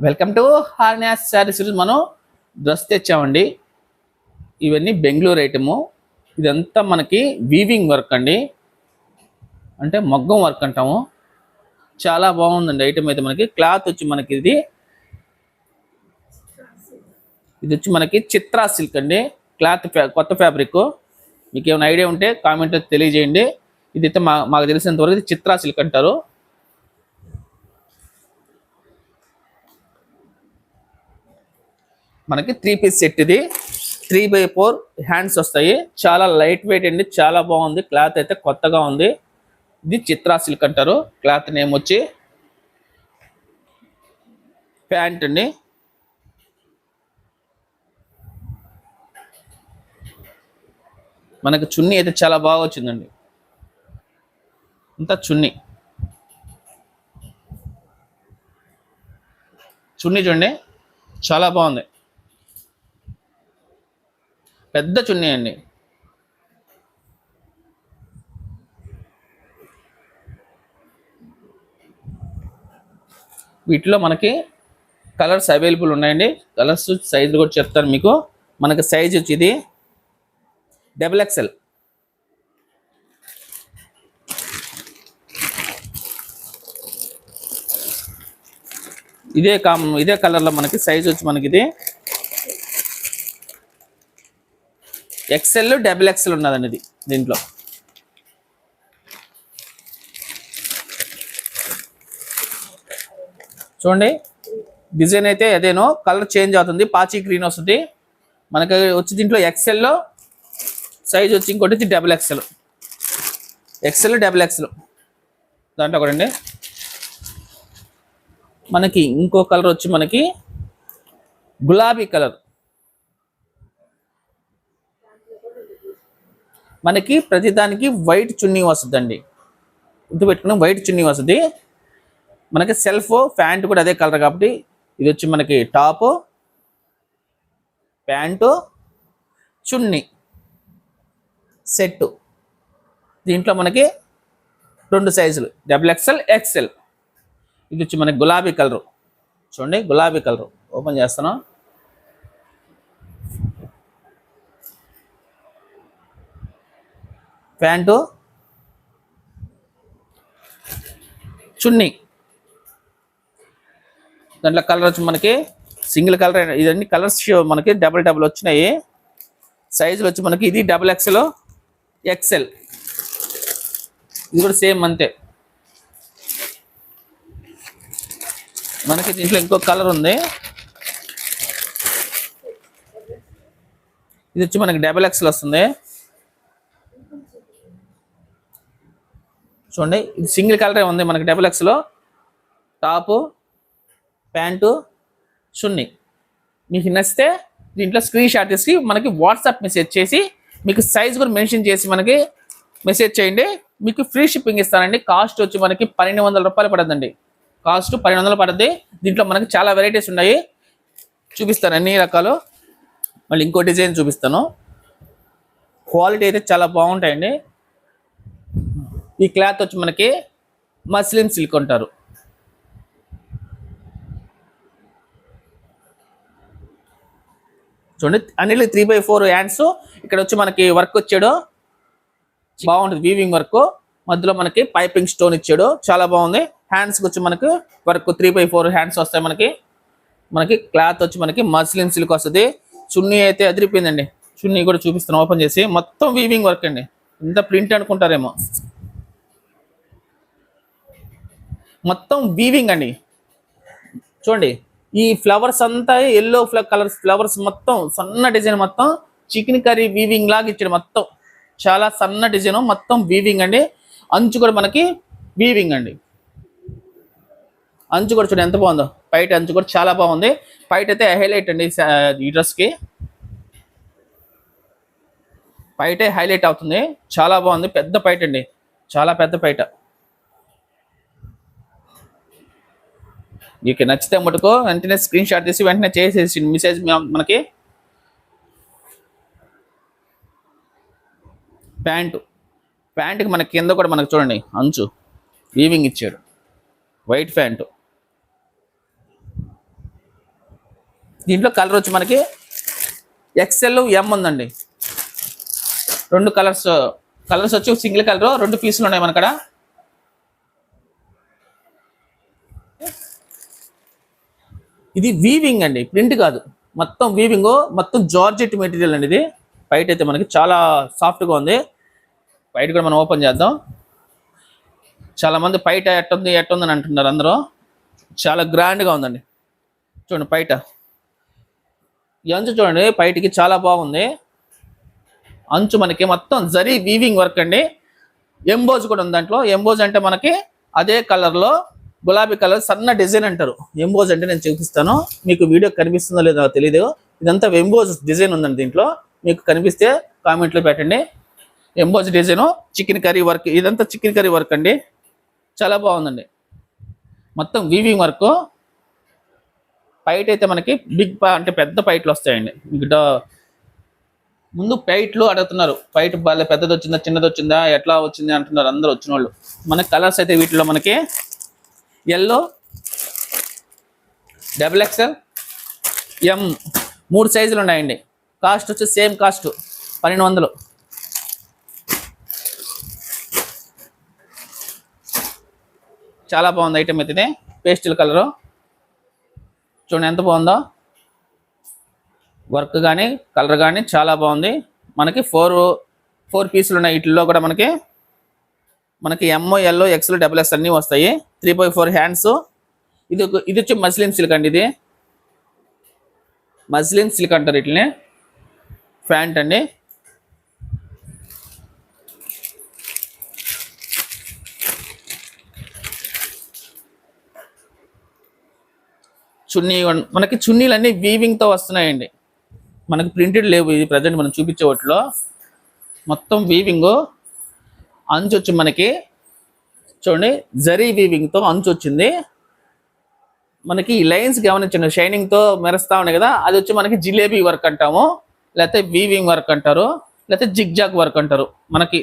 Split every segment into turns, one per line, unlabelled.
Welcome to హార్నాస్ saris మనం dress తెచ్చామండి. ఇవన్నీ Bengaluru item. ఇదంతా మనకి వీవింగ్ వర్క్ అండి. అంటే మగ్గం వర్క్ అంటాము. చాలా బాగుందండి ఐటమ్ అయితే మనకి. క్లాత్ వచ్చి మనకి ఇది. ఇది వచ్చి మనకి చిత్రా సిల్క్ అండి. క్లాత్ ఫ్యా- కొత్త ఫ్యాబ్రిక్ మీకు ఏమైనా ఐడియా ఉంటే కామెంట్ తెలియజేయండి. ఇదైతే మా మాకు తెలిసినంతవరకు ఇది చిత్రా సిల్క్ అంటారు. మనకి త్రీ పీస్ సెట్ ఇది. త్రీ బై ఫోర్ హ్యాండ్స్ వస్తాయి. చాలా లైట్ వెయిట్ అండి చాలా బాగుంది. క్లాత్ అయితే కొత్తగా ఉంది. ఇది చిత్రా సిల్క్ అంటారు. క్లాత్ నేమ్ వచ్చి ప్యాంట్ అండి. మనకి చున్నీ అయితే చాలా బాగా వచ్చిందండి. అంతా చున్నీ. చున్నీ చూడండి చాలా బాగుంది. పెద్ద చున్నీ అండి. వీటిలో మనకి కలర్స్ అవైలబుల్ ఉన్నాయండి. కలర్స్ సైజులు కూడా చెప్తాను మీకు. మనకి సైజ్ వచ్చి ఇది డబుల్ ఎక్స్ఎల్. ఇదే కామ్ ఇదే కలర్లో మనకి సైజ్ వచ్చి మనకి ఇది ఎక్సెల్ డబుల్ ఎక్సెల్ ఉన్నదండి ఇది దీంట్లో. చూడండి డిజైన్ అయితే అదేనో కలర్ చేంజ్ అవుతుంది పాచి గ్రీన్ వస్తుంది. మనకి వచ్చి దీంట్లో ఎక్సెల్లో సైజ్ వచ్చి ఇంకోటి double XL XL double XL దాంట్లో ఒకటండి మనకి ఇంకో కలర్ వచ్చి మనకి గులాబీ కలర్. మనకి ప్రతిదానికి వైట్ చున్నీ వస్తుందండి. గుర్తుపెట్టుకుని వైట్ చున్నీ వస్తుంది. మనకి సెల్ఫ్ ప్యాంట్ కూడా అదే కలర్ కాబట్టి ఇది వచ్చి మనకి టాప్ ప్యాంటు చున్నీ సెట్టు. దీంట్లో మనకి రెండు సైజులు. Double XL XL. ఇది వచ్చి మనకి గులాబీ కలరు. చూడండి గులాబీ కలరు. ఓపెన్ చేస్తాను ప్యాంటు. చున్నీ. దాంట్లో కలర్ వచ్చి మనకి సింగిల్ కలర్ ఇదన్నీ కలర్స్ మనకి డబల్ డబల్ వచ్చినాయి. సైజులు వచ్చి మనకి ఇది డబల్ ఎక్స్ఎల్ ఎక్స్ఎల్ ఇది కూడా సేమ్ అంతే. మనకి దీంట్లో ఇంకో కలర్ ఉంది. ఇది వచ్చి మనకి డబల్ ఎక్స్ఎల్ వస్తుంది. చూడండి ఇది సింగిల్ కలరే ఉంది మనకి డబుల్ ఎక్స్లో టాపు ప్యాంటు చున్నీ. మీకు నచ్చితే దీంట్లో స్క్రీన్ షాట్ తీసి మనకి వాట్సాప్ మెసేజ్ చేసి మీకు సైజ్ కూడా మెన్షన్ చేసి మనకి మెసేజ్ చేయండి. మీకు ఫ్రీ షిప్పింగ్ ఇస్తానండి. కాస్ట్ వచ్చి మనకి పన్నెండు వందల రూపాయలు పడుతుందండి. కాస్ట్ పన్నెండు వందలు పడుద్ది. దీంట్లో మనకి చాలా వెరైటీస్ ఉన్నాయి. చూపిస్తాను అన్ని రకాలు. మళ్ళీ ఇంకో డిజైన్ చూపిస్తాను. క్వాలిటీ అయితే చాలా బాగుంటాయండి. ఈ క్లాత్ వచ్చి మనకి మస్లిన్ సిల్క్ అంటారు. చూడండి అన్నిటి త్రీ బై ఫోర్ హ్యాండ్స్ ఇక్కడ వచ్చి మనకి వర్క్ వచ్చాడు. బాగుంటుంది వీవింగ్ వర్క్ మధ్యలో మనకి పైపింగ్ స్టోన్ ఇచ్చాడు. చాలా బాగుంది. హ్యాండ్స్కి వచ్చి మనకి work three by four hands వస్తాయి మనకి. మనకి క్లాత్ వచ్చి మనకి మస్లిన్ సిల్క్ వస్తుంది. చున్నీ అయితే అదిరిపోయిందండి. చున్నీ కూడా చూపిస్తాను ఓపెన్ చేసి. మొత్తం వీవింగ్ వర్క్ అండి. ఇంత ప్రింట్ అనుకుంటారేమో. మొత్తం వీవింగ్ అండి. చూడండి ఈ ఫ్లవర్స్ అంతా ఎల్లో ఫ్ల కలర్స్ ఫ్లవర్స్ మొత్తం సన్న డిజైన్ మొత్తం చికెన్ కర్రీ వీవింగ్ లాగా ఇచ్చాడు మొత్తం. చాలా సన్న డిజైన్ మొత్తం వీవింగ్ అండి. అంచు కూడా మనకి వీవింగ్ అండి. అంచు కూడా చూడండి ఎంత బాగుందో. పైట అంచు కూడా చాలా బాగుంది. పైట అయితే హైలైట్ అండి ఈ ఈ డ్రెస్కి పైటే హైలైట్ అవుతుంది. చాలా బాగుంది. పెద్ద పైట అండి. చాలా పెద్ద పైట నీకు నచ్చితే మటుకు వెంటనే స్క్రీన్ షాట్ తీసి వెంటనే చేసేసి మెసేజ్ మనకి ప్యాంటు. ప్యాంటుకి మన కింద కూడా మనకు చూడండి అంచు. వీవింగ్ ఇచ్చాడు వైట్ ప్యాంటు. దీంట్లో కలర్ వచ్చి మనకి ఎక్సెల్ ఎం ఉందండి. రెండు కలర్స్ కలర్స్ వచ్చి సింగిల్ కలర్ రెండు పీసులు ఉన్నాయి మనకడ. ఇది వీవింగ్ అండి ప్రింట్ కాదు. మొత్తం వీవింగ్ మొత్తం జార్జెట్ మెటీరియల్ అండి ఇది బయట అయితే మనకి చాలా సాఫ్ట్గా ఉంది. బయట కూడా మనం ఓపెన్ చేద్దాం. చాలా మంది బయట ఎట్టుంది ఎట్టుంది అని అంటున్నారు అందరూ. చాలా గ్రాండ్గా ఉందండి. చూడండి బయట. అంచు చూడండి బయటికి చాలా బాగుంది. అంచు మనకి మొత్తం జరీ వీవింగ్ వర్క్ అండి. ఎంబోజ్ కూడా ఉంది దాంట్లో. ఎంబోజ్ అంటే మనకి అదే కలర్లో గులాబీ కలర్ సన్న డిజైన్ అంటారు. ఎంబోజ్ అంటే నేను చూపిస్తాను. మీకు వీడియో కనిపిస్తుందో లేదో తెలియదు ఇదంతా ఎంబోజ్ డిజైన్ ఉందండి దీంట్లో. మీకు కనిపిస్తే కామెంట్లో పెట్టండి. Emboss design chikankari work ఇదంతా చికెన్ కర్రీ వర్క్ అండి. చాలా బాగుందండి. మొత్తం వీవింగ్ వర్క్ పైట్ అయితే మనకి బిగ్ అంటే పెద్ద పైట్లు వస్తాయండి. మీకు ముందు పైట్లు అడుగుతున్నారు. పైట్ బాగా పెద్దది వచ్చిందా చిన్నది వచ్చిందా ఎట్లా వచ్చింది అంటున్నారు అందరూ వచ్చిన వాళ్ళు మన కలర్స్ అయితే వీటిలో మనకి ఎల్లో డబుల్ ఎక్స్ఎల్ ఎం. మూడు సైజులు ఉన్నాయండి. కాస్ట్ వచ్చి సేమ్ కాస్ట్ పన్నెండు వందలు. చాలా బాగుంది ఐటమ్ అయితే పేస్టిల్ కలరు. చూడండి ఎంత బాగుందో. వర్క్ కానీ కలర్ కానీ చాలా బాగుంది. మనకి ఫోర్ ఫోర్ పీసులు ఉన్నాయి. వీటిల్లో కూడా మనకి మనకి ఎంఓ ఎల్లో ఎక్స్ఎల్ డబుల్ ఎక్స్ అన్నీ వస్తాయి. త్రీ బై ఫోర్ హ్యాండ్స్ ఇది ఒక- ఇది వచ్చి మస్లిన్ సిల్క్ అండి ఇది. మస్లిన్ సిల్క్ అంటారు వీటిని. ప్యాంట్ అండి. చున్నీ మనకి చున్నీలన్నీ వీవింగ్తో వస్తున్నాయండి. మనకి ప్రింటెడ్ లేవు. ఇది ప్రజెంట్ మనం చూపించే వాటిలో. మొత్తం వీవింగు అంచు వచ్చి మనకి చూడండి జరీ వీవింగ్తో అంచు వచ్చింది మనకి ఈ లైన్స్ గమనించండి షైనింగ్తో మెరుస్తూ ఉన్నాయి కదా అది వచ్చి మనకి జిలేబీ వర్క్ అంటాము లేకపోతే వీవింగ్ వర్క్ అంటారు లేకపోతే జిగ్ జాగ్ వర్క్ అంటారు. మనకి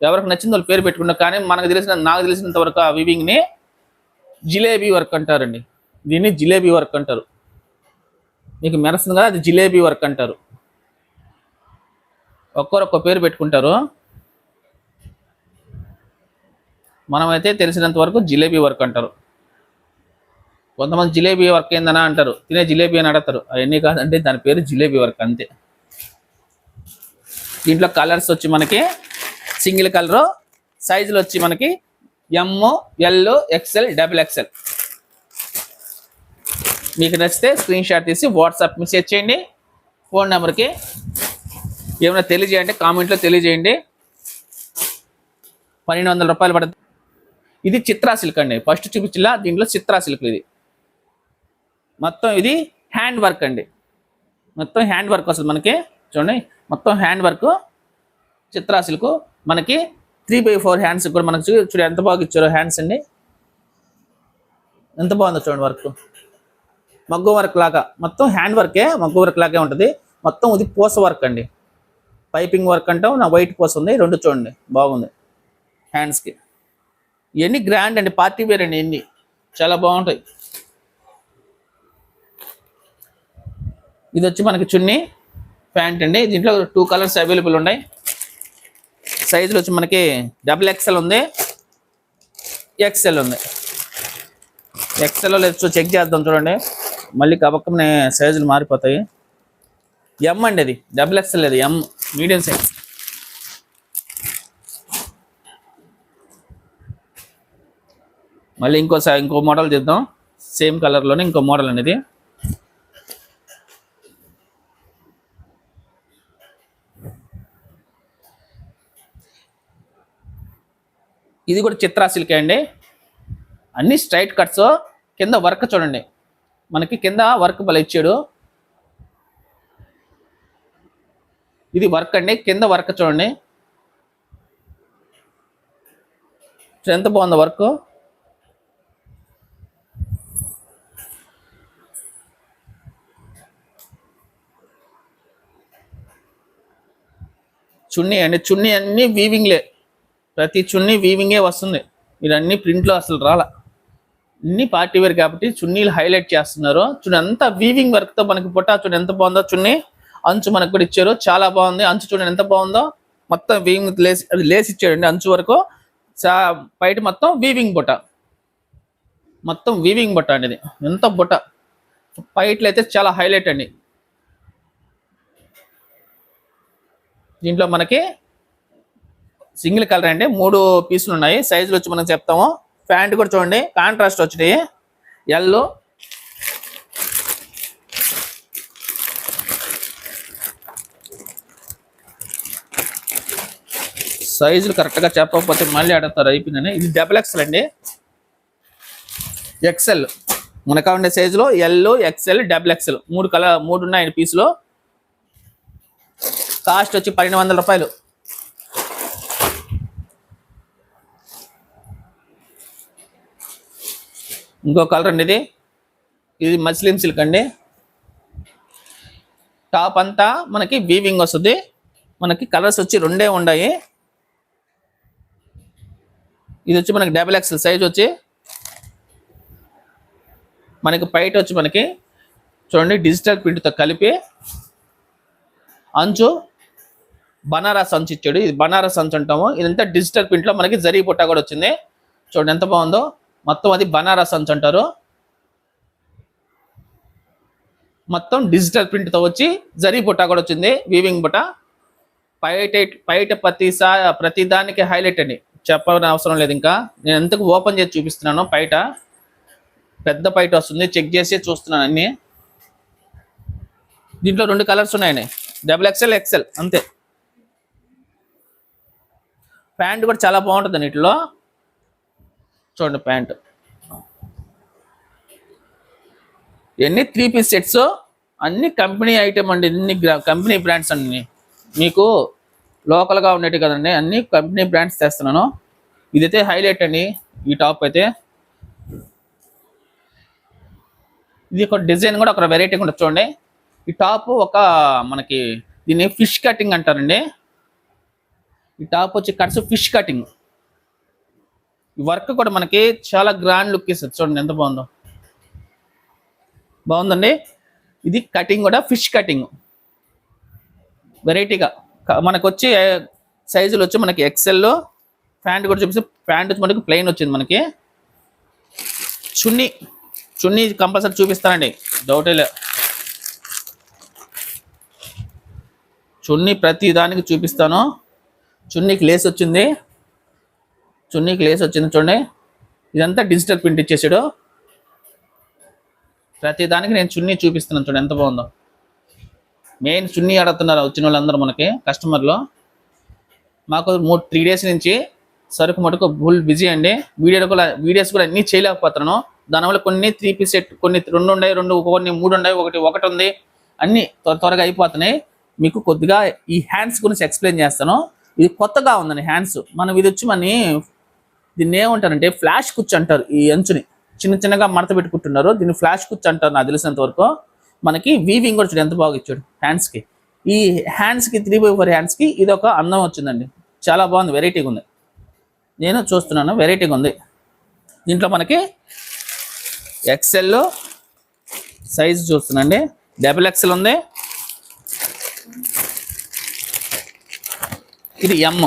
ఎవరికి నచ్చింది వాళ్ళు పేరు పెట్టుకున్నా కానీ మనకు తెలిసిన నాకు తెలిసినంత వరకు ఆ వీవింగ్ని జిలేబీ వర్క్ అంటారండి. దీన్ని జిలేబీ వర్క్ అంటారు. మీకు మెరుస్తుంది కదా అది జిలేబీ వర్క్ అంటారు. ఒక్కరు పేరు పెట్టుకుంటారు. మనమైతే తెలిసినంత వరకు జిలేబీ వర్క్ అంటారు. కొంతమంది జిలేబీ వర్క్ ఏందనా అంటారు. తినే జిలేబీ అని అడతారు అవన్నీ కాదంటే దాని పేరు జిలేబీ వర్క్ అంతే. దీంట్లో కలర్స్ వచ్చి మనకి సింగిల్ కలరు సైజులు వచ్చి మనకి M L XL double XL మీకు నచ్చితే స్క్రీన్ షాట్ తీసి వాట్సాప్ మెసేజ్ చేయండి. ఫోన్ నెంబర్కి ఏమైనా తెలియజేయండి కామెంట్లో తెలియజేయండి. పన్నెండు వందల రూపాయలు పడుతుంది. ఇది చిత్రా సిల్క్ అండి. ఫస్ట్ చూపించిలా దీంట్లో చిత్రా సిల్క్ ఇది. మొత్తం ఇది హ్యాండ్ వర్క్ అండి. మొత్తం హ్యాండ్ వర్క్ వస్తుంది మనకి. చూడండి మొత్తం హ్యాండ్ వర్క్ చిత్రా సిల్క్. మనకి త్రీ బై ఫోర్ హ్యాండ్స్ కూడా మనకు చూ- చూడు ఎంత బాగా ఇచ్చారో హ్యాండ్స్ అండి. ఎంత బాగుందో చూడండి వర్క్. మగ్గు వర్క్ లాగా. మొత్తం హ్యాండ్ వర్కే మగ్గు వర్క్ లాగే ఉంటుంది. మొత్తం ఇది పూస వర్క్ అండి. పైపింగ్ వర్క్ అంటాం నా వైట్ పూస ఉంది రెండు చూడండి బాగుంది. హ్యాండ్స్కి. ఇవన్నీ గ్రాండ్ అండి? పార్టీ వేర్ అండి ఇవన్నీ చాలా బాగుంటాయి. ఇది వచ్చి మనకి చున్నీ ప్యాంట్ అండి. దీంట్లో టూ కలర్స్ అవైలబుల్ ఉన్నాయి. సైజులు వచ్చి మనకి డబుల్ ఎక్స్ఎల్ ఉంది. ఎక్స్ఎల్ ఉంది. ఎక్స్ఎల్ లేదు చెక్ చేద్దాం చూడండి. మళ్ళీ కబక్కనే సైజులు మారిపోతాయి. ఎం అండి అది. డబుల్ ఎక్స్ఎల్ అది. ఎం మీడియం సైజ్ మళ్ళీ ఇంకోసారి ఇంకో మోడల్ చేద్దాం సేమ్ కలర్లోనే ఇంకో మోడల్ అనేది. ఇది కూడా చిత్రా సిల్కే అండి. అన్ని స్ట్రైట్ కట్స్ కింద వర్క్ చూడండి. మనకి కింద వర్క్ భలే ఇచ్చాడు. ఇది వర్క్ అండి కింద వర్క్ చూడండి. ఎంత బాగుందో వర్క్ చున్నీ అండి చున్నీ అన్ని వీవింగ్లే ప్రతి చున్నీ వీవింగే వస్తుంది. మీరు అన్ని ప్రింట్లో అసలు రాలా. అన్ని పార్టీ వేర్ కాబట్టి చున్నీలు హైలైట్ చేస్తున్నారు. చున్నీ అంతా వీవింగ్ వర్క్తో మనకి పుట్ట చూడండి ఎంత బాగుందో చున్నీ. అంచు మనకు కూడా ఇచ్చారు. చాలా బాగుంది. అంచు చూడండి ఎంత బాగుందో. మొత్తం వీవింగ్ లేస్ అది లేస్ ఇచ్చాడండి అంచు వరకు. చా- బయట మొత్తం వీవింగ్ బుట్ట. మొత్తం వీవింగ్ బుట్ట అండి ఇది. ఎంత బుట్ట. పైట్లు అయితే చాలా హైలైట్ అండి. దీంట్లో మనకి సింగిల్ కలర్ అండి. మూడు పీసులు ఉన్నాయి. సైజులు వచ్చి మనం చెప్తాము. ప్యాంట్ కూడా చూడండి. కాంట్రాస్ట్ వచ్చినాయి. ఎల్లో. సైజులు కరెక్ట్గా చెప్పకపోతే మళ్ళీ అడుగుతారు. అయిపోయిందని. ఇది డబుల్ ఎక్స్ఎల్ అండి. ఎక్సెల్ మనకు ఉండే సైజులో ఎల్ ఎక్సెల్ డబుల్ ఎక్సెల్ మూడు కలర్ మూడు ఉన్నాయి పీసులో. కాస్ట్ వచ్చి పన్నెండు వందల రూపాయలు. ఇంకో కలర్ అండి ఇది. ఇది మస్లిం సిల్క్ అండి. టాప్ అంతా మనకి వీవింగ్ వస్తుంది. మనకి కలర్స్ వచ్చి రెండే ఉన్నాయి. ఇది వచ్చి మనకి డబుల్ ఎక్స్ఎల్ సైజ్ వచ్చి మనకి పైట వచ్చి మనకి చూడండి డిజిటల్ ప్రింట్తో కలిపి అంచు బనారస్ సంచ్ ఇచ్చాడు. ఇది బనారస్ సంచ్ అంటాము. ఇదంతా డిజిటల్ ప్రింట్లో మనకి జరీ పుట్ట కూడా వచ్చింది. చూడండి ఎంత బాగుందో. మొత్తం అది బనారస్ అంచు అంటారు. మొత్తం డిజిటల్ ప్రింట్తో వచ్చి జరీ బుట్ట కూడా వచ్చింది. వీవింగ్ బుట్ట. పైట పైట ప్రతిసారి ప్రతి దానికి హైలైట్ అండి. చెప్పని అవసరం లేదు ఇంకా. నేను ఎంతకు ఓపెన్ చేసి చూపిస్తున్నాను బయట పెద్ద పైట వస్తుంది. చెక్ చేసి చూస్తున్నాను అన్ని. దీంట్లో రెండు కలర్స్ ఉన్నాయండి. డబుల్ ఎక్స్ఎల్ ఎక్స్ఎల్ అంతే. ప్యాంట్ కూడా చాలా బాగుంటుంది నీటిలో చూడండి ప్యాంట్. ఇవన్నీ త్రీ పీస్ సెట్స్ అన్ని కంపెనీ ఐటమ్ అండి అన్ని కంపెనీ బ్రాండ్స్ అండి మీకు లోకల్గా ఉండేవి కదండి అన్ని కంపెనీ బ్రాండ్స్ తెస్తున్నాను. ఇదైతే హైలైట్ అండి ఈ టాప్ అయితే. ఇది ఒక డిజైన్ కూడా ఒక వెరైటీ కూడా చూడండి. ఈ టాప్ ఒక మనకి దీన్ని ఫిష్ కటింగ్ అంటారండి. ఈ టాప్ వచ్చి కట్స్ ఫిష్ కటింగ్. ఈ వర్క్ కూడా మనకి చాలా గ్రాండ్ లుక్ ఇస్తుంది. చూడండి ఎంత బాగుందో. బాగుందండి. ఇది కటింగ్ కూడా ఫిష్ కటింగ్. వెరైటీగా మనకు వచ్చి సైజులు వచ్చి మనకి ఎక్సెల్లో ప్యాంట్ కూడా చూపిస్తే ప్యాంట్ వచ్చి మనకి ప్లెయిన్ వచ్చింది మనకి. చున్నీ. చున్నీ కంపల్సరీ చూపిస్తానండి. డౌటే లే. చున్నీ ప్రతి దానికి చూపిస్తాను. చున్నీకి లేస్ వచ్చింది. చున్నీకి లేస్ వచ్చింది చూడండి. ఇదంతా డిజిటల్ ప్రింట్ ఇచ్చేసాడు. ప్రతి దానికి నేను చున్నీ చూపిస్తున్నాను చూడండి ఎంత బాగుందో. మెయిన్ చున్నీ అడుగుతున్నారు వచ్చిన వాళ్ళందరూ మనకి కస్టమర్లు మాకు మూడు త్రీ డేస్ నుంచి సరుకు మటుకు ఫుల్ బిజీ అండి. వీడియో కూడా వీడియోస్ కూడా అన్నీ చేయలేకపోతున్నాను. దానివల్ల కొన్ని త్రీ పీస్ సెట్ కొన్ని రెండు ఉన్నాయి రెండు కొన్ని మూడు ఉన్నాయి ఒకటి ఒకటి ఉంది. అన్నీ త్వర త్వరగా అయిపోతున్నాయి. మీకు కొద్దిగా ఈ హ్యాండ్స్ గురించి ఎక్స్ప్లెయిన్ చేస్తాను. ఇది కొత్తగా ఉందండి హ్యాండ్స్ మనం ఇది వచ్చి మన దీన్ని ఏమంటారంటే ఫ్లాష్ కుచ్ అంటారు ఈ అంచుని. చిన్న చిన్నగా మడత పెట్టుకుంటున్నారు దీన్ని ఫ్లాష్ కుచ్ అంటారు నాకు తెలిసినంత వరకు. మనకి వీవింగ్ కూడా చూడు ఎంత బాగా ఇచ్చాడు హ్యాండ్స్కి ఈ హ్యాండ్స్కి త్రీ బై ఫోర్ హ్యాండ్స్కి ఇది ఒక అందం వచ్చిందండి. చాలా బాగుంది వెరైటీగా ఉంది. నేను చూస్తున్నాను వెరైటీగా ఉంది. దీంట్లో మనకి ఎక్సెల్ సైజ్ చూస్తున్నాండి డబుల్ ఎక్సెల్ ఉంది. ఇది ఎమ్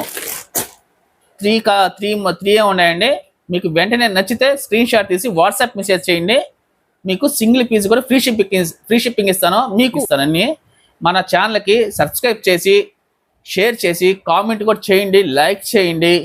త్రీ కా త్రీ త్రీ ఉన్నాయండి. మీకు వెంటనే నచ్చితే స్క్రీన్ షాట్ తీసి వాట్సాప్ మెసేజ్ చేయండి. మీకు సింగిల్ పీస్ కూడా ఫ్రీ షిప్పింగ్ ఫ్రీ షిప్పింగ్ ఇస్తాను. మీకు ఇస్తానని మన ఛానల్కి సబ్స్క్రైబ్ చేసి షేర్ చేసి కామెంట్ కూడా చేయండి లైక్ చేయండి.